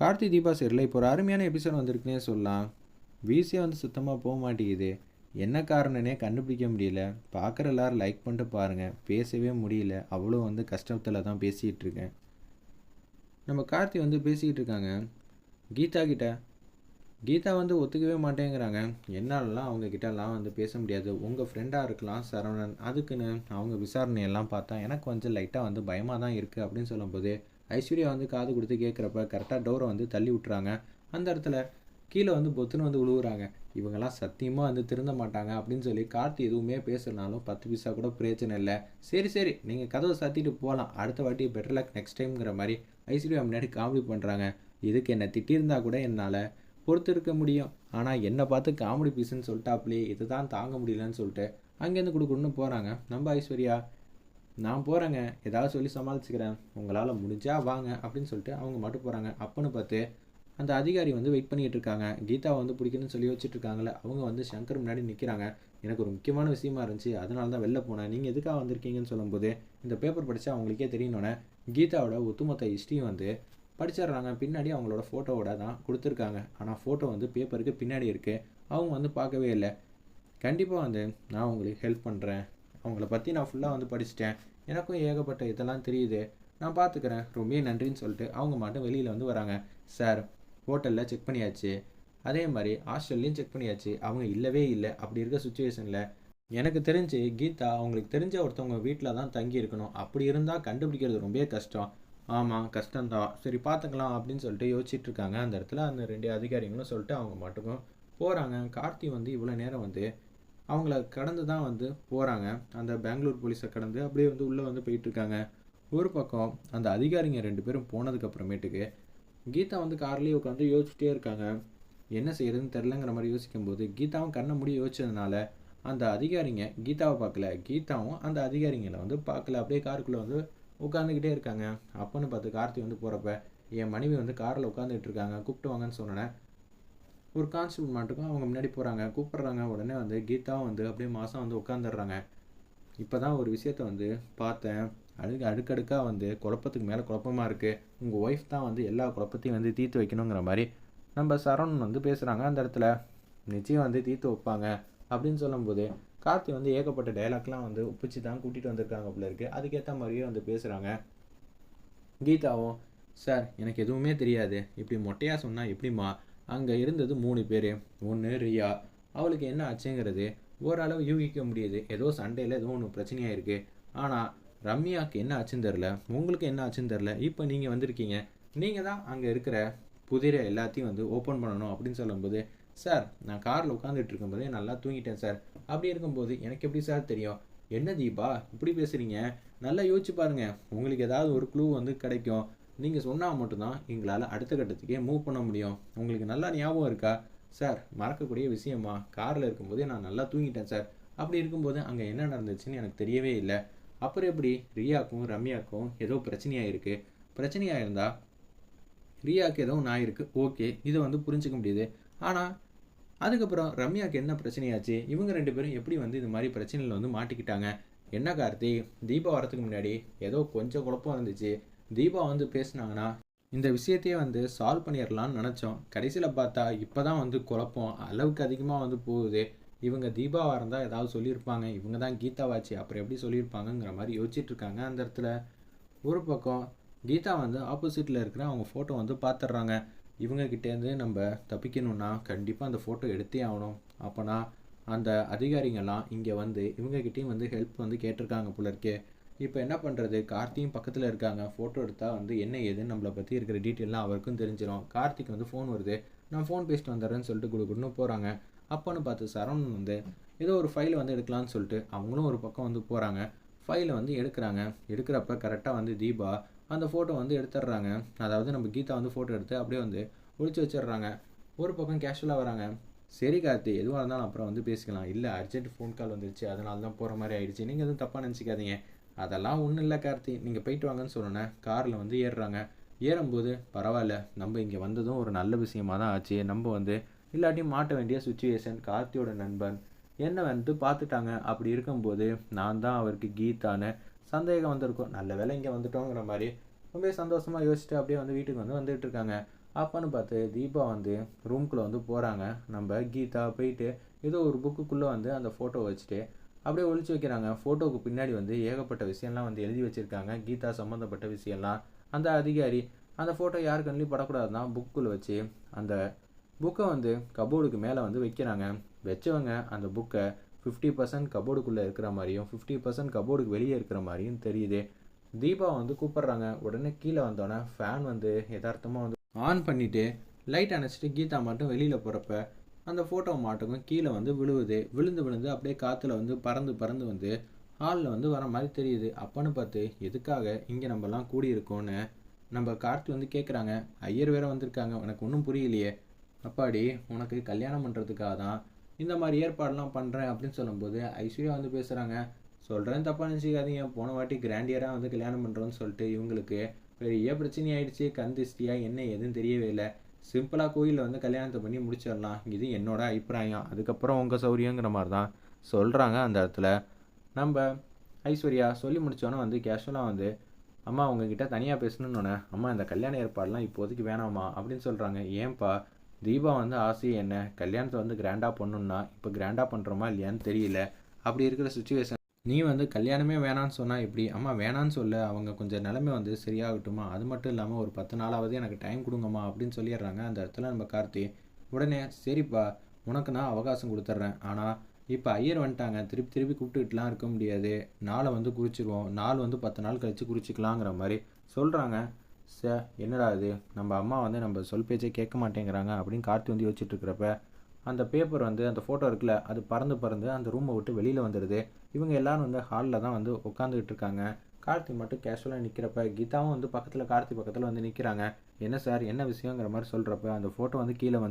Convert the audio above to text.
கார்த்தி தீபா சரியில் இப்போ ஒரு அருமையான எபிசோட் வந்திருக்குன்னே சொல்லலாம். வீசியே வந்து சுத்தமாக போக மாட்டேங்குது. என்ன காரணனே கண்டுபிடிக்க முடியல. பார்க்குற எல்லாரும் லைக் பண்ணிட்டு பாருங்கள் பேசவே முடியல. அவ்வளோ வந்து கஷ்டத்தில் தான் பேசிகிட்டு இருக்கேன். நம்ம கார்த்தி வந்து பேசிக்கிட்டு இருக்காங்க. கீதா கிட்ட. கீதா வந்து ஒத்துக்கவே மாட்டேங்கிறாங்க. என்னாலலாம் அவங்கக்கிட்டலாம் வந்து பேச முடியாது. உங்கள் ஃப்ரெண்டாக இருக்கலாம் சரவணன். அதுக்குன்னு அவங்க விசாரணையெல்லாம் பார்த்தா எனக்கு கொஞ்சம் லைட்டாக வந்து பயமாக தான் இருக்குது அப்படின்னு சொல்லும்போது ஐஸ்வர்யா வந்து காது கொடுத்து கேட்குறப்ப கரெக்டாக டோரை வந்து தள்ளி விட்டுறாங்க. அந்த இடத்துல கீழே வந்து பொத்துன்னு வந்து விழுவுறாங்க இவங்கெல்லாம் சத்தியமாக வந்து திருந்த மாட்டாங்க அப்படின்னு சொல்லி கார்த்தி எதுவுமே பேசுனாலும் பத்து பைசா கூட பிரயோஜனம் இல்லை. சரி சரி நீங்கள் கதவை சாத்திட்டு போகலாம் அடுத்த வாட்டி பெட்டர் லக் நெக்ஸ்ட் டைம்ங்கிற மாதிரி ஐஸ்வர்யா முன்னாடி காமெடி பண்ணுறாங்க இதுக்கு என்னை திட்டியிருந்தா கூட என்னால் பொறுத்திருக்க முடியும். ஆனால் என்னை பார்த்து காமெடி பீஸுன்னு சொல்லிட்டாப்லே இதுதான் தாங்க முடியலன்னு சொல்லிட்டு அங்கேருந்து கொடுக்கணும்னு போகிறாங்க நம்ம ஐஸ்வர்யா நான் போகிறேங்க ஏதாவது சொல்லி சமாளிச்சுக்கிறேன். உங்களால் முடிஞ்சால் வாங்க அப்படின்னு சொல்லிட்டு அவங்க மட்டும் போகிறாங்க அப்போன்னு பார்த்து அந்த அதிகாரி வந்து வெயிட் பண்ணிகிட்டு இருக்காங்க. கீதாவை வந்து பிடிக்கணும்னு சொல்லி வச்சுட்டு இருக்காங்களே அவங்க வந்து சங்கர் முன்னாடி நிற்கிறாங்க எனக்கு ஒரு முக்கியமான விஷயமா இருந்துச்சு. அதனால தான் வெளில போனேன். நீங்கள் எதுக்காக வந்திருக்கீங்கன்னு சொல்லும்போது இந்த பேப்பர் படித்தா அவங்களுக்கே தெரியணுன்னே கீதாவோட ஒத்துமொத்த ஹிஸ்ட்ரியும் வந்து படிச்சிடுறாங்க. பின்னாடி அவங்களோட ஃபோட்டோவோட தான் கொடுத்துருக்காங்க. ஆனால் ஃபோட்டோ வந்து பேப்பருக்கு பின்னாடி இருக்குது அவங்க வந்து பார்க்கவே இல்லை. கண்டிப்பாக வந்து நான் உங்களுக்கு ஹெல்ப் பண்ணுறேன் அவங்கள பற்றி நான் ஃபுல்லாக வந்து படிச்சிட்டேன். எனக்கும் ஏகப்பட்ட இதெல்லாம் தெரியுது. நான் பார்த்துக்கிறேன் ரொம்ப நன்றின்னு சொல்லிட்டு அவங்க மட்டும் வெளியில் வந்து வராங்க. சார் ஹோட்டலில் செக் பண்ணியாச்சு. அதே மாதிரி ஹாஸ்டல்லையும் செக் பண்ணியாச்சு. அவங்க இல்லவே இல்லை. அப்படி இருக்க சுச்சுவேஷனில் எனக்கு தெரிஞ்சு கீதா அவங்களுக்கு தெரிஞ்ச ஒருத்தவங்க வீட்டில் தான் தங்கி இருக்கணும். அப்படி இருந்தால் கண்டுபிடிக்கிறது ரொம்பவே கஷ்டம். ஆமாம் கஷ்டம்தான். சரி பார்த்துக்கலாம் அப்படின்னு சொல்லிட்டு யோசிச்சுட்டு இருக்காங்க. அந்த இடத்துல அந்த ரெண்டு அதிகாரிங்களும் சொல்லிட்டு அவங்க மட்டுக்கும் போகிறாங்க கார்த்தி வந்து இவ்வளோ நேரம் வந்து அவங்கள கடந்து தான் வந்து போகிறாங்க அந்த பெங்களூர் போலீஸை கடந்து அப்படியே வந்து உள்ளே வந்து போயிட்டுருக்காங்க. ஒரு பக்கம் அந்த அதிகாரிங்க ரெண்டு பேரும் போனதுக்கப்புறமேட்டுக்கு கீதா வந்து கார்லேயே உட்காந்து யோசிச்சுட்டே இருக்காங்க. என்ன செய்யறதுன்னு தெரிலங்கிற மாதிரி யோசிக்கும்போது கீதாவும் கண்ணை முடி யோசிச்சதுனால அந்த அதிகாரிங்க கீதாவை பார்க்கல. கீதாவும் அந்த அதிகாரிங்களை வந்து பார்க்கல. அப்படியே காருக்குள்ளே வந்து உட்காந்துக்கிட்டே இருக்காங்க. அப்போன்னு பார்த்து கார்த்தி வந்து போகிறப்ப என் மனைவி வந்து காரில் உட்காந்துட்டு இருக்காங்க. கூப்பிட்டு வாங்கன்னு சொன்னேன் ஒரு கான்ஸ்டபிள் மட்டுக்கும் அவங்க முன்னாடி போகிறாங்க கூப்பிட்றாங்க உடனே வந்து கீதாவும் வந்து அப்படியே மாதம் வந்து உட்காந்துடுறாங்க இப்போ தான் ஒரு விஷயத்த வந்து பார்த்தேன். அடுக்கு அடுக்கடுக்காக வந்து குழப்பத்துக்கு மேலே குழப்பமாக இருக்குது உங்கள் ஒய்ஃப் தான் வந்து எல்லா குழப்பத்தையும் வந்து தீர்த்து வைக்கணுங்கிற மாதிரி நம்ம சரவணன் வந்து பேசுகிறாங்க அந்த இடத்துல. நிச்சயம் வந்து தீர்த்து வைப்பாங்க அப்படின்னு சொல்லும்போது கார்த்தி வந்து ஏகப்பட்ட டைலாக்லாம் வந்து ஒப்பிச்சு தான் கூட்டிகிட்டு வந்திருக்காங்க போல இருக்குது அதுக்கேற்ற மாதிரியே வந்து பேசுகிறாங்க கீதாவும் சார் எனக்கு எதுவுமே தெரியாது. இப்படி மொட்டையாக சொன்னால் எப்படிம்மா? அங்கே இருந்தது மூணு பேர். ஒன்று ரியா. அவளுக்கு என்ன ஆச்சுங்கிறது ஓரளவு யூகிக்க முடியுது. ஏதோ சண்டையில் ஏதோ ஒன்று பிரச்சனையாக இருக்குது ஆனால் ரம்யாவுக்கு என்ன ஆச்சுன்னு தெரில உங்களுக்கு என்ன ஆச்சுன்னு தெரில இப்போ நீங்கள் வந்திருக்கீங்க. நீங்கள் தான் அங்கே இருக்கிற புதிரை எல்லாத்தையும் வந்து ஓப்பன் பண்ணணும் அப்படின்னு சொல்லும்போது சார் நான் காரில் உட்காந்துட்டு இருக்கும்போதே நல்லா தூங்கிட்டேன் சார். அப்படி இருக்கும்போது எனக்கு எப்படி சார் தெரியும்? என்ன தீபா? இப்படி பேசுகிறீங்க நல்லா யோசிச்சு பாருங்கள் உங்களுக்கு ஏதாவது ஒரு க்ளூ வந்து கிடைக்கும். நீங்கள் சொன்னால் மட்டும்தான் எங்களால் அடுத்த கட்டத்துக்கே மூவ் பண்ண முடியும். உங்களுக்கு நல்லா ஞாபகம் இருக்கா? சார் மறக்கக்கூடிய விஷயமா? காரில் இருக்கும்போதே நான் நல்லா தூங்கிட்டேன் சார் அப்படி இருக்கும்போது அங்கே என்ன நடந்துச்சுன்னு எனக்கு தெரியவே இல்லை. அப்புறம் எப்படி? ரியாக்கும் ரம்யாக்கும் ஏதோ பிரச்சனையாக இருக்குது பிரச்சனையாக இருந்தால் ரியாவுக்கு ஏதோ ஒன்று ஆயிருக்கு. ஓகே இதை வந்து புரிஞ்சுக்க முடியுது. ஆனால் அதுக்கப்புறம் ரம்யாவுக்கு என்ன பிரச்சனையாச்சு? இவங்க ரெண்டு பேரும் எப்படி வந்து இது மாதிரி பிரச்சனையில் வந்து மாட்டிக்கிட்டாங்க? என்ன கார்த்தி? தீபா வரத்துக்கு முன்னாடி ஏதோ கொஞ்சம் குழப்பம் இருந்துச்சு. தீபா வந்து பேசுனாங்கன்னா இந்த விஷயத்தையே வந்து சால்வ் பண்ணிடலான்னு நினச்சோம். கடைசியில் பார்த்தா இப்போ தான் வந்து குழப்பம். அளவுக்கு அதிகமாக வந்து போகுது. இவங்க தீபாவாக இருந்தால் ஏதாவது சொல்லியிருப்பாங்க. இவங்க தான் கீதாவாச்சு. அப்புறம் எப்படி சொல்லியிருப்பாங்கங்கிற மாதிரி யோசிச்சுட்டு இருக்காங்க அந்த இடத்துல. ஒரு பக்கம் கீதா வந்து ஆப்போசிட்டில் இருக்கிற அவங்க ஃபோட்டோ வந்து பார்த்துட்றாங்க இவங்கக்கிட்டேருந்து நம்ம தப்பிக்கணும்னா கண்டிப்பாக அந்த ஃபோட்டோ எடுத்தே ஆகணும். அப்போனா அந்த அதிகாரிங்கெல்லாம் இங்கே வந்து இவங்கக்கிட்டேயும் வந்து ஹெல்ப் வந்து கேட்டிருக்காங்க போல இருக்கே. இப்போ என்ன பண்ணுறது கார்த்தியும் பக்கத்தில் இருக்காங்க. ஃபோட்டோ எடுத்தால் வந்து என்ன ஏதுன்னு நம்மளை பற்றி இருக்கிற டீட்டெயிலாம் அவருக்கும் தெரிஞ்சிடும் கார்த்திக் வந்து ஃபோன் வருது. நான் ஃபோன் பேசிட்டு வந்துடுறேன்னு சொல்லிட்டு கொடுக்கணும்னு போகிறாங்க அப்போன்னு பார்த்து சரவணன் வந்து ஏதோ ஒரு ஃபைலை வந்து எடுக்கலான்னு சொல்லிட்டு அவங்களும் ஒரு பக்கம் வந்து போகிறாங்க ஃபைலை வந்து எடுக்கிறாங்க. எடுக்கிறப்ப கரெக்டாக வந்து தீபா அந்த ஃபோட்டோ வந்து எடுத்துடுறாங்க. அதாவது நம்ம கீதா வந்து ஃபோட்டோ எடுத்து அப்படியே வந்து ஒழிச்சு வச்சிடுறாங்க. ஒரு பக்கம் கேஷுவலாக வராங்க. சரி கார்த்தி எதுவாக இருந்தாலும் அப்புறம் வந்து பேசிக்கலாம். இல்லை அர்ஜென்ட் ஃபோன் கால் வந்துருச்சு. அதனால தான் போகிற மாதிரி ஆயிடுச்சு. நீங்கள் எதுவும் தப்பாக நினச்சிக்காதீங்க. அதெல்லாம் ஒன்றும் இல்லை கார்த்தி. நீங்கள் போயிட்டு வாங்கன்னு சொன்னோன்னே காரில் வந்து ஏறுறாங்க. ஏறும்போது பரவாயில்ல நம்ம இங்கே வந்ததும் ஒரு நல்ல விஷயமா தான் ஆச்சு. நம்ம வந்து இல்லாட்டியும் மாட்ட வேண்டிய சுச்சுவேஷன் கார்த்தியோட நண்பன் என்ன வந்து பார்த்துட்டாங்க. அப்படி இருக்கும்போது நான் தான் அவருக்கு கீதான்னு சந்தேகம் வந்திருக்கும். நல்ல வேலை இங்கே வந்துட்டோங்கிற மாதிரி ரொம்ப சந்தோஷமாக யோசிச்சுட்டு அப்படியே வந்து வீட்டுக்கு வந்து வந்துகிட்டு இருக்காங்க. அப்போன்னு பார்த்து தீபா வந்து ரூம்குள்ளே வந்து போகிறாங்க நம்ம கீதா போயிட்டு ஏதோ ஒரு புக்குக்குள்ளே வந்து அந்த ஃபோட்டோ வச்சுட்டு அப்படியே ஒழிச்சு வைக்கிறாங்க. ஃபோட்டோவுக்கு பின்னாடி வந்து ஏகப்பட்ட விஷயம்லாம் வந்து எழுதி வச்சுருக்காங்க. கீதா சம்மந்தப்பட்ட விஷயம்லாம். அந்த அதிகாரி அந்த ஃபோட்டோ யார் கண்ணிலையும் படக்கூடாதுன்னா புக்குள்ள வச்சு அந்த புக்கை வந்து கபோர்டுக்கு மேலே வந்து வைக்கிறாங்க. வச்சவங்க அந்த புக்கை ஃபிஃப்டி பர்சன்ட் கபோர்டுக்குள்ளே இருக்கிற மாதிரியும் ஃபிஃப்டி பர்சன்ட் கபோர்டுக்கு வெளியே இருக்கிற மாதிரியும் தெரியுது. தீபா வந்து கூப்பிட்றாங்க. உடனே கீழே வந்தோடனே ஃபேன் வந்து யதார்த்தமாக வந்து ஆன் பண்ணிவிட்டு லைட் அணைச்சிட்டு கீதா மட்டும் வெளியில் போகிறப்ப அந்த ஃபோட்டோ மாட்டுக்கும் கீழே வந்து விழுவுது. விழுந்து விழுந்து அப்படியே காற்றுல வந்து பறந்து பறந்து வந்து ஹாலில் வந்து வர மாதிரி தெரியுது. அப்போன்னு பார்த்து எதுக்காக இங்கே நம்மலாம் கூடியிருக்கோன்னு நம்ம கார்த்தி வந்து கேட்குறாங்க ஐயர் வேற வந்திருக்காங்க. உனக்கு ஒன்றும் புரியலையே. அப்பாடி உனக்கு கல்யாணம் பண்ணுறதுக்காக தான் இந்த மாதிரி ஏற்பாடெல்லாம் பண்ணுறேன் அப்படின்னு சொல்லும்போது ஐஸ்வர்யா வந்து பேசுகிறாங்க சொல்கிறேன் தப்பாக நினச்சிக்காதீங்க. போன வாட்டி கிராண்டியராக வந்து கல்யாணம் பண்ணுறோன்னு சொல்லிட்டு இவங்களுக்கு பெரிய பிரச்சனை ஆயிடுச்சு. என்ன எதுவும் தெரியவே இல்லை. சிம்பிளாக கோயிலில் வந்து கல்யாணத்தை பண்ணி முடிச்சிடலாம். இது என்னோட அபிப்பிராயம். அதுக்கப்புறம் உங்கள் சௌரியங்கிற மாதிரி தான் சொல்கிறாங்க அந்த இடத்துல. நம்ம ஐஸ்வர்யா சொல்லி முடித்தோன்னே வந்து கேஷுவலாக வந்து அம்மா உங்ககிட்ட தனியாக பேசணுன்னொன்னே அம்மா இந்த கல்யாண ஏற்பாடெலாம் இப்போதைக்கு வேணாமா? அப்படின்னு சொல்கிறாங்க ஏன்பா தீபா வந்து ஆசை என்ன? கல்யாணத்தை வந்து கிராண்டாக பண்ணணுன்னா இப்போ கிராண்டாக பண்ணுறோமா இல்லையான்னு தெரியல. அப்படி இருக்கிற சுச்சுவேஷன் நீ வந்து கல்யாணமே வேணான்னு சொன்னால் எப்படி? அம்மா வேணான்னு சொல்ல. அவங்க கொஞ்சம் நிலமை வந்து சரியாகட்டுமா? அது மட்டும் இல்லாமல் ஒரு பத்து நாளாவது எனக்கு டைம் கொடுங்கம்மா அப்படின்னு சொல்லிடுறாங்க. அந்த இடத்துல நம்ம கார்த்தி உடனே சரிப்பா உனக்கு நான் அவகாசம் கொடுத்துட்றேன். ஆனால் இப்போ ஐயர் வந்துட்டாங்க. திருப்பி திருப்பி கூப்பிட்டுக்கிட்டுலாம் இருக்க முடியாது. நாளை வந்து குறிச்சிருவோம். நாள் வந்து பத்து நாள் கழித்து குறிச்சிக்கலாங்கிற மாதிரி சொல்கிறாங்க ச என்னடா இது? நம்ம அம்மா வந்து நம்ம சொல் பேச்சே கேட்க மாட்டேங்கிறாங்க அப்படின்னு கார்த்தி வந்து யோசிச்சுட்டு இருக்கிறப்ப அந்த பேப்பர் வந்து அந்த ஃபோட்டோ இருக்குல்ல அது பறந்து பறந்து அந்த ரூமை விட்டு வெளியில் வந்துடுது இவங்க எல்லாரும் வந்து ஹாலில் தான் வந்து உட்காந்துக்கிட்டு இருக்காங்க. கார்த்தி மட்டும் கேஷுவலாக நிற்கிறப்ப கீதாவும் வந்து பக்கத்தில் கார்த்தி பக்கத்தில் வந்து நிற்கிறாங்க என்ன சார் என்ன விஷயங்கிற மாதிரி சொல்கிறப்ப அந்த ஃபோட்டோ வந்து கீழே வந்து